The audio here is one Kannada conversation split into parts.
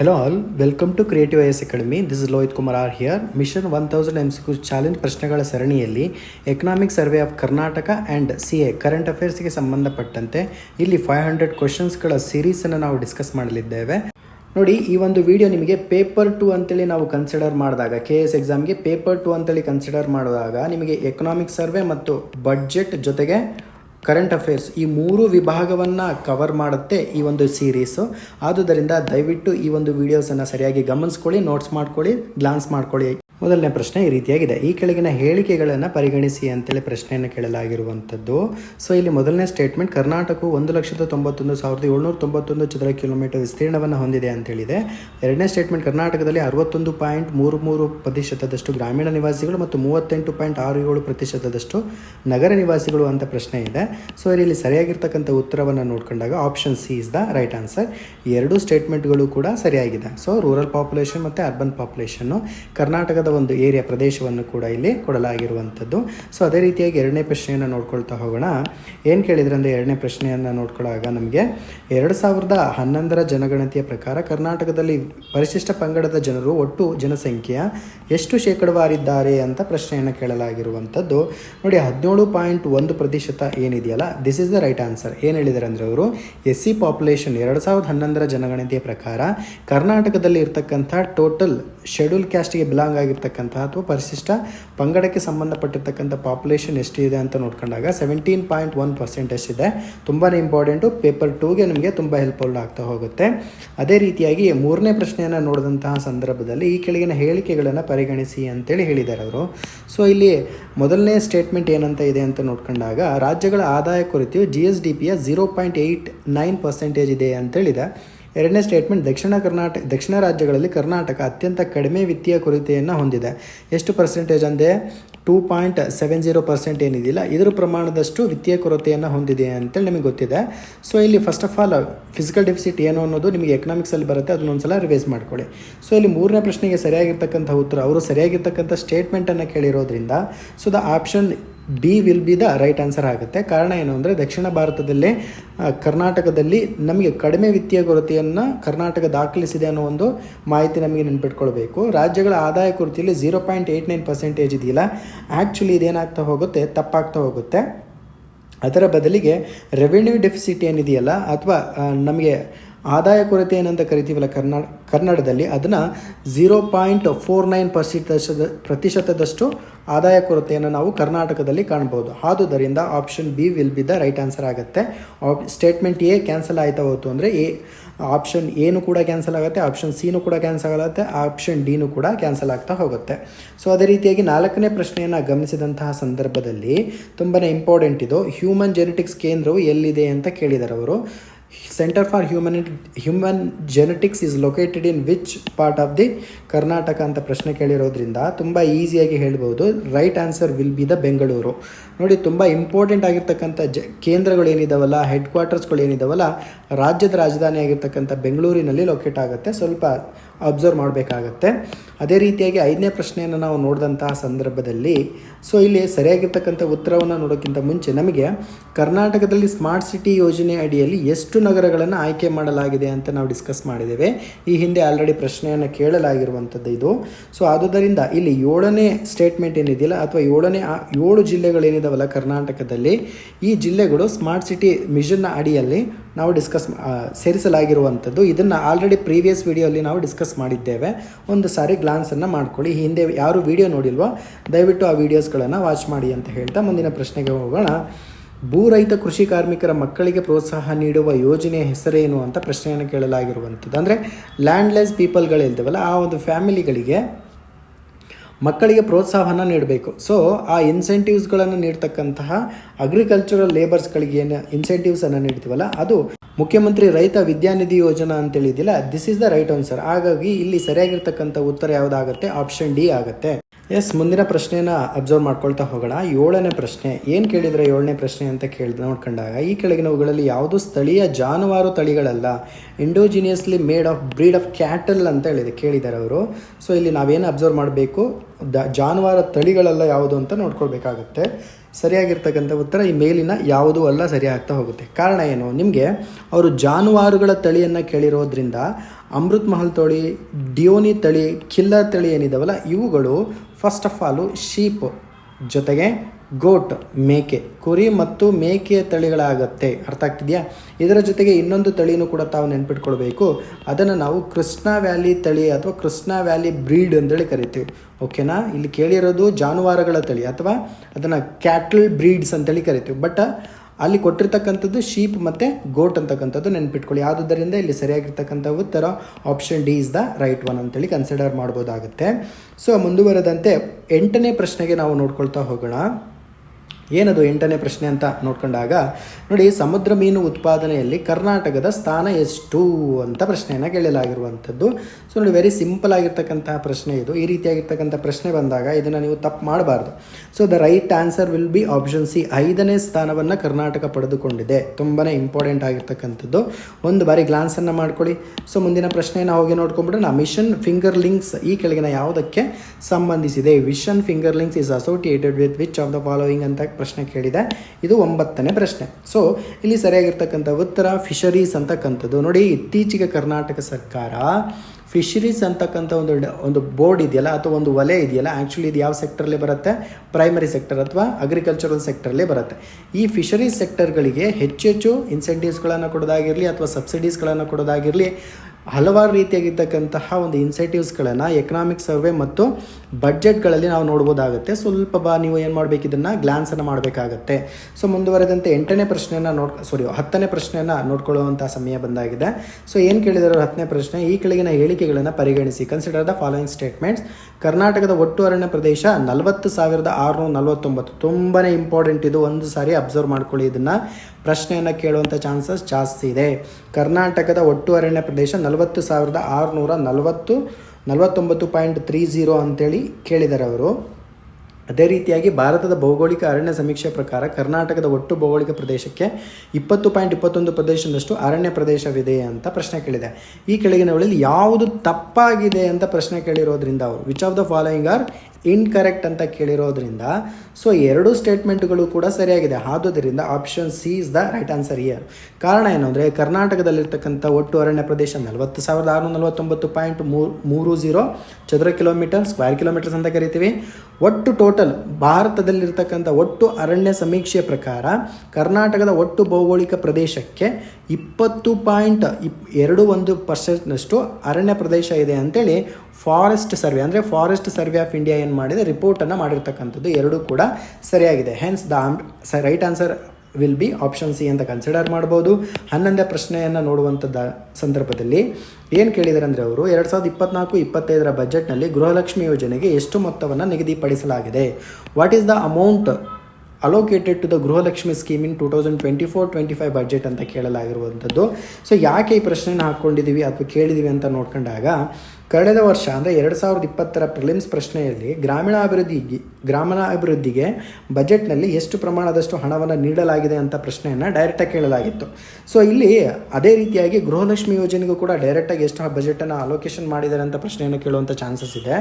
Hello all, welcome to Creative IS Academy. This is Lohit Kumar here. Mission 1000 MCQ challenge ಪ್ರಶ್ನೆಗಳ ಸರಣಿಯಲ್ಲಿ economic survey of Karnataka and C A current ಅಫೇರ್ಸ್ಗೆ ಸಂಬಂಧಪಟ್ಟಂತೆ ಇಲ್ಲಿ ಫೈವ್ ಹಂಡ್ರೆಡ್ ಕ್ವಶನ್ಸ್ಗಳ ಸೀರೀಸನ್ನು ನಾವು ಡಿಸ್ಕಸ್ ಮಾಡಲಿದ್ದೇವೆ ನೋಡಿ ಈ ಒಂದು ವಿಡಿಯೋ ನಿಮಗೆ ಪೇಪರ್ ಟು ಅಂತೇಳಿ ನಾವು ಕನ್ಸಿಡರ್ ಮಾಡಿದಾಗ ಕೆ ಎಸ್ ಎಕ್ಸಾಮ್ಗೆ ಪೇಪರ್ ಟು ಅಂತೇಳಿ ಕನ್ಸಿಡರ್ ಮಾಡಿದಾಗ ನಿಮಗೆ ಎಕನಾಮಿಕ್ ಸರ್ವೆ ಮತ್ತು ಬಡ್ಜೆಟ್ ಜೊತೆಗೆ ಕರೆಂಟ್ ಅಫೇರ್ಸ್ ಈ ಮೂರು ವಿಭಾಗವನ್ನು ಕವರ್ ಮಾಡುತ್ತೆ ಈ ಒಂದು ಸೀರೀಸು ಆದುದರಿಂದ ದಯವಿಟ್ಟು ಈ ಒಂದು ವಿಡಿಯೋಸನ್ನು ಸರಿಯಾಗಿ ಗಮನಿಸ್ಕೊಳ್ಳಿ ನೋಟ್ಸ್ ಮಾಡ್ಕೊಳ್ಳಿ ಗ್ಲಾನ್ಸ್ ಮಾಡ್ಕೊಳ್ಳಿ. ಮೊದಲನೇ ಪ್ರಶ್ನೆ ಈ ರೀತಿಯಾಗಿದೆ. ಈ ಕೆಳಗಿನ ಹೇಳಿಕೆಗಳನ್ನು ಪರಿಗಣಿಸಿ ಅಂತೇಳಿ ಪ್ರಶ್ನೆಯನ್ನು ಕೇಳಲಾಗಿರುವಂಥದ್ದು. ಸೊ ಇಲ್ಲಿ ಮೊದಲನೇ ಸ್ಟೇಟ್ಮೆಂಟ್ ಕರ್ನಾಟಕವು ಒಂದು ಲಕ್ಷದ ತೊಂಬತ್ತೊಂದು ಸಾವಿರದ ಏಳ್ನೂರ ತೊಂಬತ್ತೊಂದು ಚದರ ಕಿಲೋಮೀಟರ್ ವಿಸ್ತೀರ್ಣವನ್ನು ಹೊಂದಿದೆ ಅಂತೇಳಿದೆ ಎರಡನೇ ಸ್ಟೇಟ್ಮೆಂಟ್ ಕರ್ನಾಟಕದಲ್ಲಿ ಅರವತ್ತೊಂದು ಪಾಯಿಂಟ್ ಮೂರು ಮೂರು ಪ್ರತಿಶತದಷ್ಟು ಗ್ರಾಮೀಣ ನಿವಾಸಿಗಳು ಮತ್ತು ಮೂವತ್ತೆಂಟು ಪಾಯಿಂಟ್ ಆರು ಏಳು ಪ್ರತಿಶತದಷ್ಟು ನಗರ ನಿವಾಸಿಗಳು ಅಂತ ಪ್ರಶ್ನೆ ಇದೆ. ಸೊ ಇಲ್ಲಿ ಸರಿಯಾಗಿರ್ತಕ್ಕಂಥ ಉತ್ತರವನ್ನು ನೋಡ್ಕೊಂಡಾಗ option C is the right answer ಎರಡು ಸ್ಟೇಟ್ಮೆಂಟ್ಗಳು ಕೂಡ ಸರಿಯಾಗಿದೆ. ಸೊ ರೂರಲ್ ಪಾಪ್ಯುಲೇಷನ್ ಮತ್ತು ಅರ್ಬನ್ ಪಾಪ್ಯುಲೇಷನ್ನು ಕರ್ನಾಟಕದ ಒಂದು ಏರಿಯಾ ಪ್ರದೇಶವನ್ನು ಕೂಡ ಇಲ್ಲಿ ಕೊಡಲಾಗಿರುವಂಥದ್ದು. ಸೊ ಅದೇ ರೀತಿಯಾಗಿ ಎರಡನೇ ಪ್ರಶ್ನೆಯನ್ನು ನೋಡ್ಕೊಳ್ತಾ ಹೋಗೋಣ. ಏನು ಕೇಳಿದ್ರೆ ಅಂದರೆ ಎರಡನೇ ಪ್ರಶ್ನೆಯನ್ನು ನೋಡ್ಕೊಳ್ಳಾಗ ನಮಗೆ ಎರಡು ಸಾವಿರದ ಹನ್ನೊಂದರ ಜನಗಣತಿಯ ಪ್ರಕಾರ ಕರ್ನಾಟಕದಲ್ಲಿ ಪರಿಶಿಷ್ಟ ಪಂಗಡದ ಜನರು ಒಟ್ಟು ಜನಸಂಖ್ಯೆಯ ಎಷ್ಟು ಶೇಕಡವಾರಿದ್ದಾರೆ ಅಂತ ಪ್ರಶ್ನೆಯನ್ನು ಕೇಳಲಾಗಿರುವಂಥದ್ದು. ನೋಡಿ, ಹದಿನೇಳು ಪಾಯಿಂಟ್ ಒಂದು ಪ್ರತಿಶತ ಏನಿದೆಯಲ್ಲ this is the right answer ಏನು ಹೇಳಿದ್ದಾರೆ ಅಂದರೆ ಅವರು ಎಸ್ ಸಿ ಪಾಪ್ಯುಲೇಷನ್ ಎರಡು ಸಾವಿರದ ಹನ್ನೊಂದರ ಜನಗಣತಿಯ ಪ್ರಕಾರ ಕರ್ನಾಟಕದಲ್ಲಿ ಇರ್ತಕ್ಕಂಥ ಟೋಟಲ್ ಶೆಡ್ಯೂಲ್ ಕ್ಯಾಸ್ಟ್ಗೆ ಬಿಲಾಂಗ್ ಆಗಿರ್ತಕ್ಕಂಥ ಅಥವಾ ಪರಿಶಿಷ್ಟ ಪಂಗಡಕ್ಕೆ ಸಂಬಂಧಪಟ್ಟಿರ್ತಕ್ಕಂಥ ಪಾಪ್ಯುಲೇಷನ್ ಎಷ್ಟಿದೆ ಅಂತ ನೋಡ್ಕೊಂಡಾಗ ಸೆವೆಂಟೀನ್ ಪಾಯಿಂಟ್ ಒನ್ ಪರ್ಸೆಂಟ್ ಎಷ್ಟಿದೆ ತುಂಬಾ ಇಂಪಾರ್ಟೆಂಟು ಪೇಪರ್ ಟೂಗೆ ನಿಮಗೆ ತುಂಬ ಹೆಲ್ಪ್ಫುಲ್ ಆಗ್ತಾ ಹೋಗುತ್ತೆ. ಅದೇ ರೀತಿಯಾಗಿ ಮೂರನೇ ಪ್ರಶ್ನೆಯನ್ನು ನೋಡಿದಂತಹ ಸಂದರ್ಭದಲ್ಲಿ ಈ ಕೆಳಗಿನ ಹೇಳಿಕೆಗಳನ್ನು ಪರಿಗಣಿಸಿ ಅಂತೇಳಿ ಹೇಳಿದ್ದಾರೆ ಅವರು. ಸೊ ಇಲ್ಲಿ ಮೊದಲನೇ ಸ್ಟೇಟ್ಮೆಂಟ್ ಏನಂತ ಇದೆ ಅಂತ ನೋಡ್ಕೊಂಡಾಗ ರಾಜ್ಯಗಳ ಆದಾಯ ಕುರಿತು ಜಿ ಎಸ್ ಡಿ ಪಿಯ zero point eight nine percentage ಇದೆ ಅಂತೇಳಿದೆ ಎರಡನೇ ಸ್ಟೇಟ್ಮೆಂಟ್ ದಕ್ಷಿಣ ಕರ್ನಾಟಕ ದಕ್ಷಿಣ ರಾಜ್ಯಗಳಲ್ಲಿ ಕರ್ನಾಟಕ ಅತ್ಯಂತ ಕಡಿಮೆ ವಿತ್ತೀಯ ಕೊರತೆಯನ್ನು ಹೊಂದಿದೆ. ಎಷ್ಟು ಪರ್ಸೆಂಟೇಜ್ ಅಂದರೆ two point seven zero percent ಏನಿದೆಯಲ್ಲ ಇದರ ಪ್ರಮಾಣದಷ್ಟು ವಿತ್ತೀಯ ಕೊರತೆಯನ್ನು ಹೊಂದಿದೆ ಅಂತೇಳಿ ನಿಮಗೆ ಗೊತ್ತಿದೆ. ಸೊ ಇಲ್ಲಿ first of all fiscal deficit ಏನು ಅನ್ನೋದು ನಿಮಗೆ ಎಕನಾಮಿಕ್ಸಲ್ಲಿ ಬರುತ್ತೆ. ಅದನ್ನೊಂದ್ಸಲ ರಿವೈಸ್ ಮಾಡ್ಕೊಳ್ಳಿ. ಸೊ ಇಲ್ಲಿ ಮೂರನೇ ಪ್ರಶ್ನೆಗೆ ಸರಿಯಾಗಿರ್ತಕ್ಕಂಥ ಉತ್ತರ, ಅವರು ಸರಿಯಾಗಿರ್ತಕ್ಕಂಥ ಸ್ಟೇಟ್ಮೆಂಟನ್ನು ಕೇಳಿರೋದ್ರಿಂದ so the option B will be the right answer ಆಗುತ್ತೆ. ಕಾರಣ ಏನು ಅಂದರೆ ದಕ್ಷಿಣ ಭಾರತದಲ್ಲೇ ಕರ್ನಾಟಕದಲ್ಲಿ ನಮಗೆ ಕಡಿಮೆ ವಿತ್ತೀಯ ಕೊರತೆಯನ್ನು ಕರ್ನಾಟಕ ದಾಖಲಿಸಿದೆ ಅನ್ನೋ ಒಂದು ಮಾಹಿತಿ ನಮಗೆ ನೆನ್ಪಿಟ್ಕೊಳ್ಬೇಕು. ರಾಜ್ಯಗಳ ಆದಾಯ ಕೊರತೆಯಲ್ಲಿ zero point eight nine percentage ಇದೆಯಲ್ಲ ಆ್ಯಕ್ಚುಲಿ ಇದೇನಾಗ್ತಾ ಹೋಗುತ್ತೆ, ತಪ್ಪಾಗ್ತಾ ಹೋಗುತ್ತೆ. ಅದರ ಬದಲಿಗೆ ರೆವಿನ್ಯೂ ಡೆಫಿಸಿಟ್ ಏನಿದೆಯಲ್ಲ, ಅಥವಾ ನಮಗೆ ಆದಾಯ ಕೊರತೆ ಏನಂತ ಕರಿತೀವಲ್ಲ ಕರ್ನಾ, ಕನ್ನಡದಲ್ಲಿ, ಅದನ್ನು zero point four nine percent ಪ್ರತಿಶತದಷ್ಟು ಆದಾಯ ಕೊರತೆಯನ್ನು ನಾವು ಕರ್ನಾಟಕದಲ್ಲಿ ಕಾಣ್ಬೋದು ಆದುದರಿಂದ option B will be the right answer ಆಗುತ್ತೆ. ಆಪ್ ಸ್ಟೇಟ್ಮೆಂಟ್ ಎ ಕ್ಯಾನ್ಸಲ್ ಆಯ್ತಾ ಹೋಯ್ತು ಅಂದರೆ ಎ ಆಪ್ಷನ್ ಏನು ಕೂಡ ಕ್ಯಾನ್ಸಲ್ ಆಗುತ್ತೆ ಆಪ್ಷನ್ ಸಿನೂ ಕೂಡ ಕ್ಯಾನ್ಸಲ್ ಆಗುತ್ತೆ ಆಪ್ಷನ್ ಡಿನೂ ಕೂಡ ಕ್ಯಾನ್ಸಲ್ ಆಗ್ತಾ ಹೋಗುತ್ತೆ. ಸೊ ಅದೇ ರೀತಿಯಾಗಿ ನಾಲ್ಕನೇ ಪ್ರಶ್ನೆಯನ್ನು ಗಮನಿಸಿದಂತಹ ಸಂದರ್ಭದಲ್ಲಿ ತುಂಬಾ ಇಂಪಾರ್ಟೆಂಟ್ ಇದು. ಹ್ಯೂಮನ್ ಜೆನೆಟಿಕ್ಸ್ ಕೇಂದ್ರವು ಎಲ್ಲಿದೆ ಅಂತ ಕೇಳಿದ್ದಾರೆ ಅವರು. Center for Human, human genetics is located in which part of the Karnataka ಅಂತ ಪ್ರಶ್ನೆ ಕೇಳಿರೋದ್ರಿಂದ ತುಂಬ ಈಸಿಯಾಗಿ ಹೇಳ್ಬೋದು. Right answer will be the Bengaluru ನೋಡಿ ತುಂಬ ಇಂಪಾರ್ಟೆಂಟ್ ಆಗಿರ್ತಕ್ಕಂಥ ಜ ಕೇಂದ್ರಗಳೇನಿದಾವಲ್ಲ ಹೆಡ್ ಕ್ವಾರ್ಟರ್ಸ್ಗಳು ಏನಿದಾವಲ್ಲ ರಾಜ್ಯದ ರಾಜಧಾನಿ ಆಗಿರ್ತಕ್ಕಂಥ ಬೆಂಗಳೂರಿನಲ್ಲಿ ಲೊಕೇಟ್ ಆಗುತ್ತೆ. ಸ್ವಲ್ಪ ಅಬ್ಸರ್ವ್ ಮಾಡಬೇಕಾಗತ್ತೆ. ಅದೇ ರೀತಿಯಾಗಿ ಐದನೇ ಪ್ರಶ್ನೆಯನ್ನು ನಾವು ನೋಡಿದಂತಹ ಸಂದರ್ಭದಲ್ಲಿ ಸೊ ಇಲ್ಲಿ ಸರಿಯಾಗಿರ್ತಕ್ಕಂಥ ಉತ್ತರವನ್ನು ನೋಡೋಕ್ಕಿಂತ ಮುಂಚೆ ನಮಗೆ ಕರ್ನಾಟಕದಲ್ಲಿ ಸ್ಮಾರ್ಟ್ ಸಿಟಿ ಯೋಜನೆ ಅಡಿಯಲ್ಲಿ ಎಷ್ಟು ನಗರಗಳನ್ನು ಆಯ್ಕೆ ಮಾಡಲಾಗಿದೆ ಅಂತ ನಾವು ಡಿಸ್ಕಸ್ ಮಾಡಿದ್ದೇವೆ. ಈ ಹಿಂದೆ ಆಲ್ರೆಡಿ ಪ್ರಶ್ನೆಯನ್ನು ಕೇಳಲಾಗಿರುವಂಥದ್ದು ಇದು. ಸೊ ಆದುದರಿಂದ ಇಲ್ಲಿ ಏಳನೇ ಸ್ಟೇಟ್ಮೆಂಟ್ ಏನಿದೆಯಲ್ಲ, ಅಥವಾ ಏಳನೇ ಏಳು ಜಿಲ್ಲೆಗಳೇನಿದಾವಲ್ಲ ಕರ್ನಾಟಕದಲ್ಲಿ, ಈ ಜಿಲ್ಲೆಗಳು ಸ್ಮಾರ್ಟ್ ಸಿಟಿ ಮಿಷನ್ನ ಅಡಿಯಲ್ಲಿ ನಾವು ಡಿಸ್ಕಸ್ ಸೇರಿಸಲಾಗಿರುವಂಥದ್ದು. ಇದನ್ನು ಆಲ್ರೆಡಿ ಪ್ರೀವಿಯಸ್ ವಿಡಿಯೋಲಿ ನಾವು ಡಿಸ್ಕಸ್ ಮಾಡಿದ್ದೇವೆ. ಒಂದು ಸಾರಿ ಗ್ಲಾನ್ಸನ್ನು ಮಾಡ್ಕೊಳ್ಳಿ. ಹಿಂದೆ ಯಾರು ವಿಡಿಯೋ ನೋಡಿಲ್ವೋ, ದಯವಿಟ್ಟು ಆ ವಿಡಿಯೋಸ್ಗಳನ್ನು ವಾಚ್ ಮಾಡಿ ಅಂತ ಹೇಳ್ತಾ ಮುಂದಿನ ಪ್ರಶ್ನೆಗೆ ಹೋಗೋಣ. ಭೂ ರಹಿತ ಕೃಷಿ ಕಾರ್ಮಿಕರ ಮಕ್ಕಳಿಗೆ ಪ್ರೋತ್ಸಾಹ ನೀಡುವ ಯೋಜನೆಯ ಹೆಸರೇನು ಅಂತ ಪ್ರಶ್ನೆಯನ್ನು ಕೇಳಲಾಗಿರುವಂಥದ್ದು. ಅಂದರೆ ಲ್ಯಾಂಡ್ಲೆಸ್ ಪೀಪಲ್ಗಳಿಲ್ದವಲ್ಲ ಆ ಒಂದು ಫ್ಯಾಮಿಲಿಗಳಿಗೆ ಮಕ್ಕಳಿಗೆ ಪ್ರೋತ್ಸಾಹನ ನೀಡಬೇಕು. ಸೊ ಆ ಇನ್ಸೆಂಟಿವ್ಸ್ಗಳನ್ನು ನೀಡ್ತಕ್ಕಂತಹ ಅಗ್ರಿಕಲ್ಚರಲ್ ಲೇಬರ್ಸ್ಗಳಿಗೆ ಏನು ಇನ್ಸೆಂಟಿವ್ಸನ್ನು ನೀಡ್ತೀವಲ್ಲ, ಅದು ಮುಖ್ಯಮಂತ್ರಿ ರೈತ ವಿದ್ಯಾನಿಧಿ ಯೋಜನಾ ಅಂತೇಳಿದಿಲ್ಲ this is the right answer ಹಾಗಾಗಿ ಇಲ್ಲಿ ಸರಿಯಾಗಿರ್ತಕ್ಕಂಥ ಉತ್ತರ ಯಾವುದಾಗುತ್ತೆ? ಆಪ್ಷನ್ ಡಿ ಆಗುತ್ತೆ. ಎಸ್ ಮುಂದಿನ ಪ್ರಶ್ನೆಯನ್ನು ಅಬ್ಸರ್ವ್ ಮಾಡ್ಕೊಳ್ತಾ ಹೋಗೋಣ. ಏಳನೇ ಪ್ರಶ್ನೆ, ಏನು ಕೇಳಿದರೆ ಏಳನೇ ಪ್ರಶ್ನೆ ಅಂತ ಕೇಳಿದ ನೋಡ್ಕೊಂಡಾಗ, ಈ ಕೆಳಗಿನವುಗಳಲ್ಲಿ ಯಾವುದು ಸ್ಥಳೀಯ ಜಾನುವಾರು ತಳಿಗಳಲ್ಲ, indigenously made of breed of cattle ಅಂತ ಹೇಳಿದೆ ಕೇಳಿದ್ದಾರೆ ಅವರು. ಸೊ ಇಲ್ಲಿ ನಾವೇನು ಅಬ್ಸರ್ವ್ ಮಾಡಬೇಕು? ದ, ಜಾನುವಾರು ತಳಿಗಳೆಲ್ಲ ಯಾವುದು ಅಂತ ನೋಡ್ಕೊಳ್ಬೇಕಾಗತ್ತೆ. ಸರಿಯಾಗಿರ್ತಕ್ಕಂಥ ಉತ್ತರ, ಈ ಮೇಲಿನ ಯಾವುದೂ ಅಲ್ಲ ಸರಿಯಾಗ್ತಾ ಹೋಗುತ್ತೆ. ಕಾರಣ ಏನು? ನಿಮಗೆ ಅವರು ಜಾನುವಾರುಗಳ ತಳಿಯನ್ನು ಕೇಳಿರೋದ್ರಿಂದ, ಅಮೃತ್ ಮಹಲ್ ತಳಿ, ಡಿಯೋನಿ ತಳಿ, ಕಿಲ್ಲರ್ ತಳಿ ಏನಿದಾವಲ್ಲ, ಇವುಗಳು ಫಸ್ಟ್ ಆಫ್ ಆಲು ಶೀಪ್ ಜೊತೆಗೆ ಗೋಟ್ ಮೇಕೆ. ಕುರಿ ಮತ್ತು ಮೇಕೆಯ ತಳಿಗಳಾಗತ್ತೆ. ಅರ್ಥ ಆಗ್ತಿದೆಯಾ? ಇದರ ಜೊತೆಗೆ ಇನ್ನೊಂದು ತಳಿನೂ ಕೂಡ ತಾವು ನೆನ್ಪಿಟ್ಕೊಳ್ಬೇಕು. ಅದನ್ನು ನಾವು ಕೃಷ್ಣ ವ್ಯಾಲಿ ತಳಿ ಅಥವಾ ಕೃಷ್ಣ ವ್ಯಾಲಿ ಬ್ರೀಡ್ ಅಂತೇಳಿ ಕರಿತೀವಿ. ಓಕೆನಾ? ಇಲ್ಲಿ ಕೇಳಿರೋದು ಜಾನುವಾರುಗಳ ತಳಿ ಅಥವಾ ಅದನ್ನು ಕ್ಯಾಟಲ್ ಬ್ರೀಡ್ಸ್ ಅಂತೇಳಿ ಕರಿತೀವಿ. ಬಟ್ ಅಲ್ಲಿ ಕೊಟ್ಟಿರ್ತಕ್ಕಂಥದ್ದು ಶೀಪ್ ಮತ್ತು ಗೋಟ್ ಅಂತಕ್ಕಂಥದ್ದು ನೆನ್ಪಿಟ್ಕೊಳ್ಳಿ. ಯಾವುದರಿಂದ ಇಲ್ಲಿ ಸರಿಯಾಗಿರ್ತಕ್ಕಂಥ ಉತ್ತರ option D is the right one ಅಂತೇಳಿ ಕನ್ಸಿಡರ್ ಮಾಡ್ಬೋದಾಗುತ್ತೆ. ಸೊ ಮುಂದುವರೆದಂತೆ ಎಂಟನೇ ಪ್ರಶ್ನೆಗೆ ನಾವು ನೋಡ್ಕೊಳ್ತಾ ಹೋಗೋಣ. ಏನದು ಎಂಟನೇ ಪ್ರಶ್ನೆ ಅಂತ ನೋಡ್ಕೊಂಡಾಗ, ನೋಡಿ ಸಮುದ್ರ ಮೀನು ಉತ್ಪಾದನೆಯಲ್ಲಿ ಕರ್ನಾಟಕದ ಸ್ಥಾನ ಎಷ್ಟು ಅಂತ ಪ್ರಶ್ನೆಯನ್ನು ಕೇಳಲಾಗಿರುವಂಥದ್ದು. ಸೊ ನೋಡಿ ವೆರಿ ಸಿಂಪಲ್ ಆಗಿರ್ತಕ್ಕಂತಹ ಪ್ರಶ್ನೆ ಇದು. ಈ ರೀತಿಯಾಗಿರ್ತಕ್ಕಂಥ ಪ್ರಶ್ನೆ ಬಂದಾಗ ಇದನ್ನು ನೀವು ತಪ್ಪು ಮಾಡಬಾರ್ದು. So the right answer will be option C ಐದನೇ ಸ್ಥಾನವನ್ನು ಕರ್ನಾಟಕ ಪಡೆದುಕೊಂಡಿದೆ. ತುಂಬಾ ಇಂಪಾರ್ಟೆಂಟ್ ಆಗಿರ್ತಕ್ಕಂಥದ್ದು. ಒಂದು ಬಾರಿ ಗ್ಲಾನ್ಸನ್ನು ಮಾಡ್ಕೊಳ್ಳಿ. ಸೊ ಮುಂದಿನ ಪ್ರಶ್ನೆಯನ್ನು ಹೋಗಿ ನಾ ಮಿಷನ್ ಫಿಂಗರ್ ಲಿಂಕ್ಸ್ ಈ ಕೆಳಗಿನ ಯಾವುದಕ್ಕೆ ಸಂಬಂಧಿಸಿದೆ? Vision finger links is associated with which of the following ಅಂತ ಪ್ರಶ್ನೆ ಕೇಳಿದೆ. ಇದು ಒಂಬತ್ತನೇ ಪ್ರಶ್ನೆ. ಸೊ ಇಲ್ಲಿ ಸರಿಯಾಗಿರ್ತಕ್ಕಂಥ ಉತ್ತರ ಫಿಶರೀಸ್ ಅಂತಕ್ಕಂಥದ್ದು. ನೋಡಿ, ಇತ್ತೀಚೆಗೆ ಕರ್ನಾಟಕ ಸರ್ಕಾರ ಫಿಶರೀಸ್ ಅಂತಕ್ಕಂಥ ಒಂದು ಒಂದು ಬೋರ್ಡ್ ಇದೆಯಲ್ಲ, ಅಥವಾ ಒಂದು ವಲಯ ಇದೆಯಲ್ಲ ಆ್ಯಕ್ಚುಲಿ ಇದು ಯಾವ ಸೆಕ್ಟರ್ಲಿ ಬರುತ್ತೆ? ಪ್ರೈಮರಿ ಸೆಕ್ಟರ್ ಅಥವಾ ಅಗ್ರಿಕಲ್ಚರಲ್ ಸೆಕ್ಟರಲ್ಲೇ ಬರುತ್ತೆ. ಈ ಫಿಶರೀಸ್ ಸೆಕ್ಟರ್ಗಳಿಗೆ ಹೆಚ್ಚೆಚ್ಚು ಇನ್ಸೆಂಟಿವ್ಸ್ಗಳನ್ನು ಕೊಡೋದಾಗಿರಲಿ, ಅಥವಾ ಸಬ್ಸಿಡೀಸ್ಗಳನ್ನು ಕೊಡೋದಾಗಿರಲಿ ಹಲವಾರು ರೀತಿಯಾಗಿರ್ತಕ್ಕಂತಹ ಒಂದು ಇನ್ಸೆಂಟಿವ್ಸ್ಗಳನ್ನು ಎಕನಾಮಿಕ್ ಸರ್ವೆ ಮತ್ತು ಬಡ್ಜೆಟ್ಗಳಲ್ಲಿ ನಾವು ನೋಡ್ಬೋದಾಗುತ್ತೆ. ಸ್ವಲ್ಪ ಬಾ, ನೀವು ಏನು ಮಾಡಬೇಕು ಇದನ್ನು ಗ್ಲಾನ್ಸನ್ನು ಮಾಡಬೇಕಾಗತ್ತೆ. ಸೊ ಮುಂದುವರೆದಂತೆ ಎಂಟನೇ ಪ್ರಶ್ನೆಯನ್ನು ನೋಡ್ ಸಾರಿ ಹತ್ತನೇ ಪ್ರಶ್ನೆಯನ್ನು ನೋಡ್ಕೊಳ್ಳುವಂಥ ಸಮಯ ಬಂದಾಗಿದೆ. ಸೊ ಏನು ಕೇಳಿದಾರೋ ಹತ್ತನೇ ಪ್ರಶ್ನೆ, ಈ ಕೆಳಗಿನ ಹೇಳಿಕೆಗಳನ್ನು ಪರಿಗಣಿಸಿ. ಕನ್ಸಿಡರ್ ದ ಫಾಲೋಯಿಂಗ್ ಸ್ಟೇಟ್ಮೆಂಟ್ಸ್ ಕರ್ನಾಟಕದ ಒಟ್ಟು ಅರಣ್ಯ ಪ್ರದೇಶ ನಲವತ್ತು ಸಾವಿರದ ಆರುನೂರ ನಲವತ್ತೊಂಬತ್ತು ತುಂಬಾ ಇಂಪಾರ್ಟೆಂಟ್ ಇದು. ಒಂದು ಸಾರಿ ಅಬ್ಸರ್ವ್ ಮಾಡ್ಕೊಳ್ಳಿ ಇದನ್ನು. ಪ್ರಶ್ನೆಯನ್ನು ಕೇಳುವಂಥ ಚಾನ್ಸಸ್ ಜಾಸ್ತಿ ಇದೆ. ಕರ್ನಾಟಕದ ಒಟ್ಟು ಅರಣ್ಯ ಪ್ರದೇಶ ನಲವತ್ತು ಸಾವಿರದ ಆರುನೂರ ನಲವತ್ತು, ನಲವತ್ತೊಂಬತ್ತು ಪಾಯಿಂಟ್ ತ್ರೀ ಝೀರೋ ಅಂತೇಳಿ ಕೇಳಿದ್ದಾರೆ ಅವರು. ಅದೇ ರೀತಿಯಾಗಿ ಭಾರತದ ಭೌಗೋಳಿಕ ಅರಣ್ಯ ಸಮೀಕ್ಷೆ ಪ್ರಕಾರ ಕರ್ನಾಟಕದ ಒಟ್ಟು ಭೌಗೋಳಿಕ ಪ್ರದೇಶಕ್ಕೆ ಇಪ್ಪತ್ತು ಪಾಯಿಂಟ್ ಇಪ್ಪತ್ತೊಂದು ಪ್ರದೇಶದಷ್ಟು ಅರಣ್ಯ ಪ್ರದೇಶವಿದೆ ಅಂತ ಪ್ರಶ್ನೆ ಕೇಳಿದೆ. ಈ ಕೆಳಗಿನವುಗಳಲ್ಲಿ ಯಾವುದು ತಪ್ಪಾಗಿದೆ ಅಂತ ಪ್ರಶ್ನೆ ಕೇಳಿರೋದ್ರಿಂದ ಅವರು which of the following are incorrect ಅಂತ ಕೇಳಿರೋದ್ರಿಂದ ಸೊ ಎರಡು ಸ್ಟೇಟ್ಮೆಂಟ್ಗಳು ಕೂಡ ಸರಿಯಾಗಿದೆ. ಆದುದರಿಂದ option C is the right answer year ಕಾರಣ ಏನು ಅಂದರೆ, ಕರ್ನಾಟಕದಲ್ಲಿರ್ತಕ್ಕಂಥ ಒಟ್ಟು ಅರಣ್ಯ ಪ್ರದೇಶ ನಲವತ್ತು ಸಾವಿರದ ಆರುನೂರ ನಲವತ್ತೊಂಬತ್ತು ಪಾಯಿಂಟ್ ಮೂರು ಝೀರೋ ಚದರ ಕಿಲೋಮೀಟರ್ ಸ್ಕ್ವೇರ್ ಕಿಲೋಮೀಟರ್ಸ್ ಅಂತ ಕರಿತೀವಿ. ಒಟ್ಟು ಟೋಟಲ್ ಭಾರತದಲ್ಲಿರ್ತಕ್ಕಂಥ ಒಟ್ಟು ಅರಣ್ಯ ಸಮೀಕ್ಷೆಯ ಪ್ರಕಾರ, ಕರ್ನಾಟಕದ ಒಟ್ಟು ಭೌಗೋಳಿಕ ಪ್ರದೇಶಕ್ಕೆ ಇಪ್ಪತ್ತು ಪಾಯಿಂಟ್ ಇಪ್, ಎರಡು ಒಂದು ಪರ್ಸೆಂಟ್ನಷ್ಟು ಅರಣ್ಯ ಪ್ರದೇಶ ಇದೆ ಅಂತೇಳಿ ಫಾರೆಸ್ಟ್ ಸರ್ವೆ ಅಂದರೆ ಫಾರೆಸ್ಟ್ ಸರ್ವೆ ಆಫ್ ಇಂಡಿಯಾ ಏನು ಮಾಡಿದೆ? ರಿಪೋರ್ಟನ್ನು ಮಾಡಿರ್ತಕ್ಕಂಥದ್ದು ಎರಡೂ ಕೂಡ ಸರಿಯಾಗಿದೆ. Hence the right answer will be option C ಅಂತ ಕನ್ಸಿಡರ್ ಮಾಡ್ಬೋದು. ಹನ್ನೊಂದೇ ಪ್ರಶ್ನೆಯನ್ನು ನೋಡುವಂಥದ್ದ ಸಂದರ್ಭದಲ್ಲಿ ಏನು ಕೇಳಿದ್ದಾರೆ ಅಂದರೆ ಅವರು, ಎರಡು ಸಾವಿರದ ಇಪ್ಪತ್ನಾಲ್ಕು, ಇಪ್ಪತ್ತೈದರ ಬಜೆಟ್ನಲ್ಲಿ ಗೃಹಲಕ್ಷ್ಮಿ ಯೋಜನೆಗೆ ಎಷ್ಟು ಮೊತ್ತವನ್ನು ನಿಗದಿಪಡಿಸಲಾಗಿದೆ? What is the amount allocated to the Gruhalakshmi scheme in two thousand twenty four twenty five budget ಅಂತ ಕೇಳಲಾಗಿರುವಂಥದ್ದು. ಸೊ ಯಾಕೆ ಈ ಪ್ರಶ್ನೆಯನ್ನು ಹಾಕ್ಕೊಂಡಿದ್ದೀವಿ ಅಥವಾ ಕೇಳಿದ್ದೀವಿ ಅಂತ ನೋಡ್ಕೊಂಡಾಗ ಕಳೆದ ವರ್ಷ, ಅಂದರೆ ಎರಡು ಸಾವಿರದ ಇಪ್ಪತ್ತರ ಪ್ರಿಲಿಮ್ಸ್ ಪ್ರಶ್ನೆಯಲ್ಲಿ ಗ್ರಾಮೀಣಾಭಿವೃದ್ಧಿ ಗ್ರಾಮೀಣಾಭಿವೃದ್ಧಿಗೆ ಬಜೆಟ್ನಲ್ಲಿ ಎಷ್ಟು ಪ್ರಮಾಣದಷ್ಟು ಹಣವನ್ನು ನೀಡಲಾಗಿದೆ ಅಂತ ಪ್ರಶ್ನೆಯನ್ನು ಡೈರೆಕ್ಟಾಗಿ ಕೇಳಲಾಗಿತ್ತು. ಸೊ ಇಲ್ಲಿ ಅದೇ ರೀತಿಯಾಗಿ ಗೃಹಲಕ್ಷ್ಮಿ ಯೋಜನೆಗೂ ಕೂಡ ಡೈರೆಕ್ಟಾಗಿ ಎಷ್ಟು ಬಜೆಟನ್ನು ಅಲೋಕೇಶನ್ ಮಾಡಿದ್ದಾರೆ ಅಂತ ಪ್ರಶ್ನೆಯನ್ನು ಕೇಳುವಂಥ ಚಾನ್ಸಸ್ ಇದೆ.